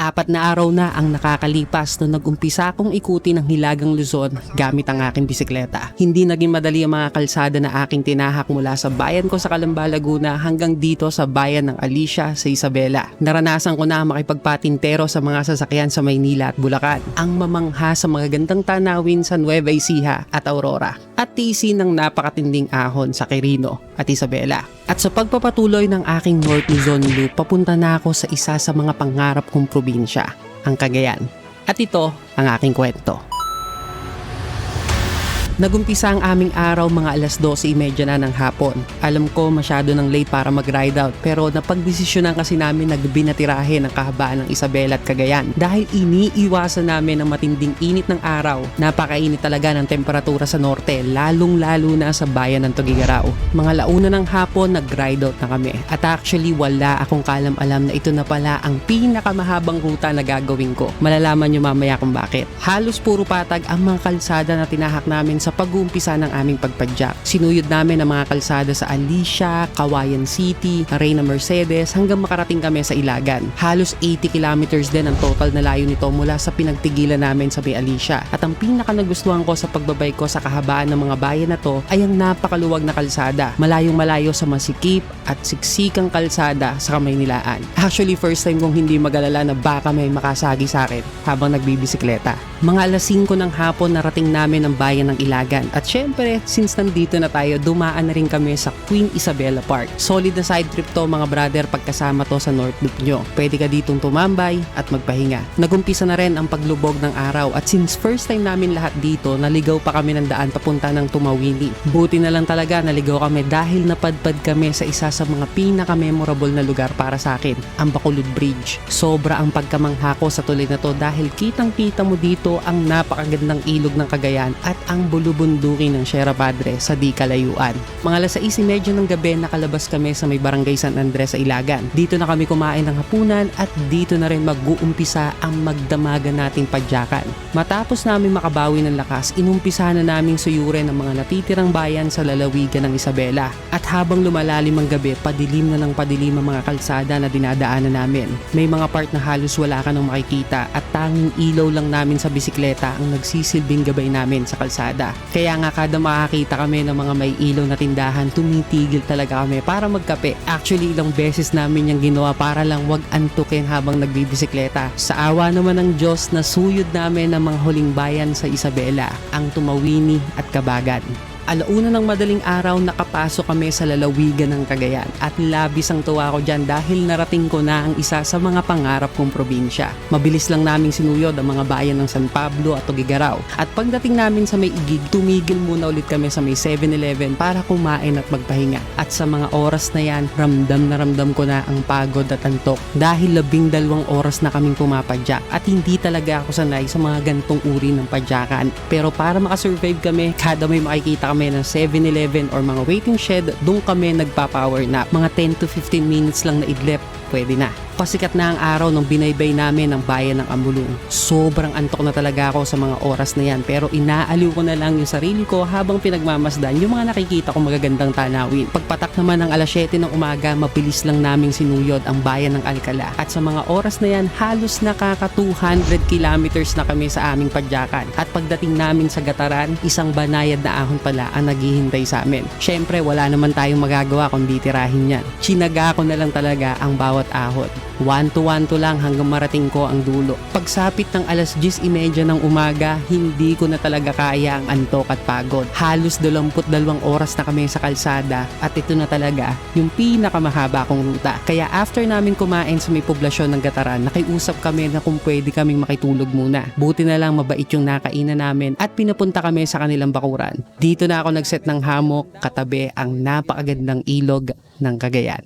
Apat na araw na ang nakakalipas nung nag-umpisa akong ikuti ng Hilagang Luzon gamit ang aking bisikleta. Hindi naging madali ang mga kalsada na aking tinahak mula sa bayan ko sa Calamba, Laguna hanggang dito sa bayan ng Alicia sa Isabela. Naranasan ko na makipagpatintero sa mga sasakyan sa Maynila at Bulacan. Ang mamangha sa mga gandang tanawin sa Nueva Ecija at Aurora. At tiisin ng napakatinding ahon sa Quirino at Isabela. At sa pagpapatuloy ng aking North Luzon loop, papunta na ako sa isa sa mga pangarap kong probinsya, ang Cagayan. At ito ang aking kwento. Nagumpisa ang aming araw mga alas 12.30 na ng hapon. Alam ko masyado ng late para mag-ride out pero napagdesisyonan kasi namin nagbinatirahe ng kahabaan ng Isabela at Cagayan. Dahil iniiwasan namin ang matinding init ng araw, napakainit talaga ng temperatura sa norte, lalong-lalo na sa bayan ng Tugigaraw. Mga launa ng hapon, nag-ride out na kami. At actually wala akong kalam-alam na ito na pala ang pinakamahabang ruta na gagawin ko. Malalaman nyo mamaya kung bakit. Halos puro patag ang mga kalsada na tinahak namin sa pag-uumpisa ng aming pagpadyak. Sinuyod namin ang mga kalsada sa Alicia, Kawayan City, Reyna Mercedes hanggang makarating kami sa Ilagan. Halos 80 kilometers din ang total na layo nito mula sa pinagtigilan namin sa May Alicia. At ang pinaka nagustuhan ko sa pagbabay ko sa kahabaan ng mga bayan na to ay ang napakaluwag na kalsada. Malayong malayo sa masikip at siksikang kalsada sa Kamaynilaan. Actually, first time kong hindi magalala na baka may makasagi sa akin habang nagbibisikleta. Mga alas 5 ng hapon narating namin ang bayan ng Ilagan. At syempre, since nandito na tayo, dumaan na rin kami sa Queen Isabella Park. Solid na side trip to mga brother pagkasama to sa North Loop nyo. Pwede ka ditong tumambay at magpahinga. Nagumpisa na rin ang paglubog ng araw at since first time namin lahat dito, naligaw pa kami ng daan papunta ng Tumawini. Buti na lang talaga naligaw kami dahil napadpad kami sa isa sa mga pinaka-memorable na lugar para sa akin, ang Bacolod Bridge. Sobra ang pagkamangha ko sa tuloy na to dahil kitang-kita mo dito ang napakagandang ilog ng Cagayan at ang bulubunduki ng Sierra Padre sa di kalayuan. Mga alas 6.30 ng gabi nakalabas kami sa may barangay San Andres sa Ilagan. Dito na kami kumain ng hapunan at dito na rin mag-uumpisa ang magdamagan nating padyakan. Matapos namin makabawi ng lakas, inumpisa na naming suyurin ang mga natitirang bayan sa lalawigan ng Isabela. At habang lumalalim ang gabi, padilim na ng padilim ang mga kalsada na dinadaanan namin. May mga part na halos wala ka nang makikita at tanging ilaw lang namin sa bisikleta ang nagsisilbing gabay namin sa kalsada. Kaya nga kada makakita kami ng mga may ilaw na tindahan, tumitigil talaga kami para magkape. Actually, ilang beses namin yung ginawa para lang wag antukin habang nagbibisikleta. Sa awa naman ng Diyos, nasuyod namin ang mga huling bayan sa Isabela, ang Tumawini at Kabagan. Alauna ng madaling araw nakapasok kami sa lalawigan ng Cagayan at labis ang tuwa ko dyan dahil narating ko na ang isa sa mga pangarap kong probinsya. Mabilis lang naming sinuyod ang mga bayan ng San Pablo at Tugigaraw at pagdating namin sa may igig, tumigil muna ulit kami sa may 7-Eleven para kumain at magpahinga. At sa mga oras na yan, ramdam na ramdam ko na ang pagod at antok dahil labing dalawang oras na kaming pumapadyak at hindi talaga ako sanay sa mga gantong uri ng padyakan. Pero para makasurvive kami, kada may makikita kami ng 7-Eleven or mga waiting shed, doon kami nagpa-power nap. Mga 10 to 15 minutes lang na idlip, pwede na. Pasikat na ang araw nung binaybay namin ang bayan ng Ambulong. Sobrang antok na talaga ako sa mga oras na yan pero inaaliw ko na lang yung sarili ko habang pinagmamasdan yung mga nakikita kong magagandang tanawin. Pagpatak naman ng alas 7 ng umaga, mabilis lang naming sinuyod ang bayan ng Alcala. At sa mga oras na yan, halos nakaka 200 kilometers na kami sa aming padyakan. At pagdating namin sa Gataran, isang banayad na ahon pala ang naghihintay sa amin. Syempre, wala naman tayong magagawa kundi tirahin yan. Chinaga ko na lang talaga ang bawat ahon. One to one to lang hanggang marating ko ang dulo. Pagsapit ng alas 10.30 ng umaga, hindi ko na talaga kaya ang antok at pagod. Halos 22 oras na kami sa kalsada at ito na talaga yung pinakamahaba kong ruta. Kaya after namin kumain sa may poblasyon ng Gataran, nakiusap kami na kung pwede kaming makitulog muna. Buti na lang mabait yung nakainan namin at pinapunta kami sa kanilang bakuran. Dito na ako nagset ng hamok katabi ang napakagandang ilog ng Cagayan.